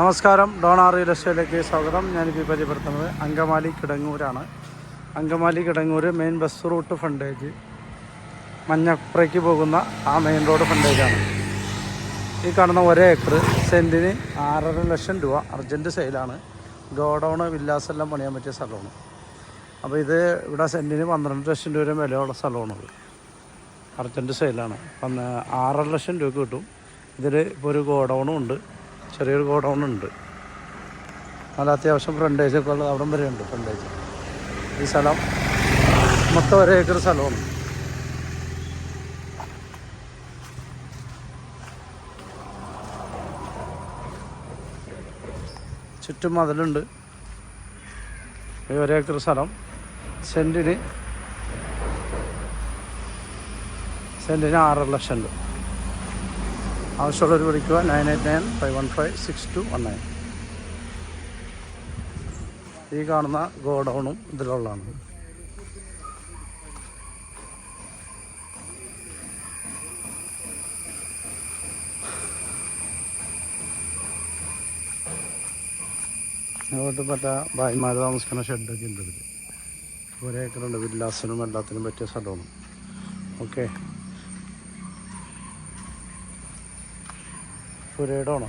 നമസ്കാരം. ഡോണാർ റിയൽ എസ്റ്റേറ്റിലേക്ക് സ്വാഗതം. ഞാനിപ്പോൾ പരിചയപ്പെടുത്തുന്നത് Angamaly കിടങ്ങൂരാണ്. Angamaly Kidangoor main bus route frontage മഞ്ഞപ്പുറയ്ക്ക് പോകുന്ന ആ മെയിൻ റോഡ് ഫണ്ടേജാണ് ഈ കാണുന്ന ഒരേ ഏക്കർ സെന്റിന് ആറര ലക്ഷം രൂപ അർജന്റ് സെയിലാണ് ഗോഡൗണ് വില്ലാസ് എല്ലാം പണിയാൻ പറ്റിയ സ്ഥലമാണ്. അപ്പോൾ ഇത് ഇവിടെ സെന്റിന് പന്ത്രണ്ട് ലക്ഷം രൂപ വിലയുള്ള സ്ഥലമാണത് അർജന്റ് സെയിലാണ് ആറര ലക്ഷം രൂപ കിട്ടും. ഇതിൽ ഇപ്പോൾ ഒരു ഗോഡൗണും ഉണ്ട്. ചെറിയൊരു ഗോഡൗൺ ഉണ്ട്. നല്ല അത്യാവശ്യം ഫ്രണ്ടേജ് ഒക്കെ ഉള്ളത് അവിടം വരെ ഉണ്ട് ഫ്രണ്ടേജ് ഈ സ്ഥലം മൊത്തം ഒരു ഏക്കർ സ്ഥലമാണ്. ചുറ്റും മതിലുണ്ട്. ഈ ഒരേക്കർ സ്ഥലം. സെന്റിന് സെന്റിന് ആറര ലക്ഷം രൂപ ആവശ്യമുള്ളവർ വിളിക്കുക. Nine eight nine five one five six two one nine. ഈ കാണുന്ന ഗോഡൗണും ഇതിലുള്ളതാണ്. അങ്ങോട്ട് പറ്റ ഭായിമാർ താമസിക്കുന്ന ഷെഡൊക്കെ ഉണ്ട് ഇതിൽ ഒരേക്കറുണ്ട് വില്ലാസിനും എല്ലാത്തിനും പറ്റിയ സ്ഥലമാണ്. ഓക്കെ. പുരയുടെ ആണ്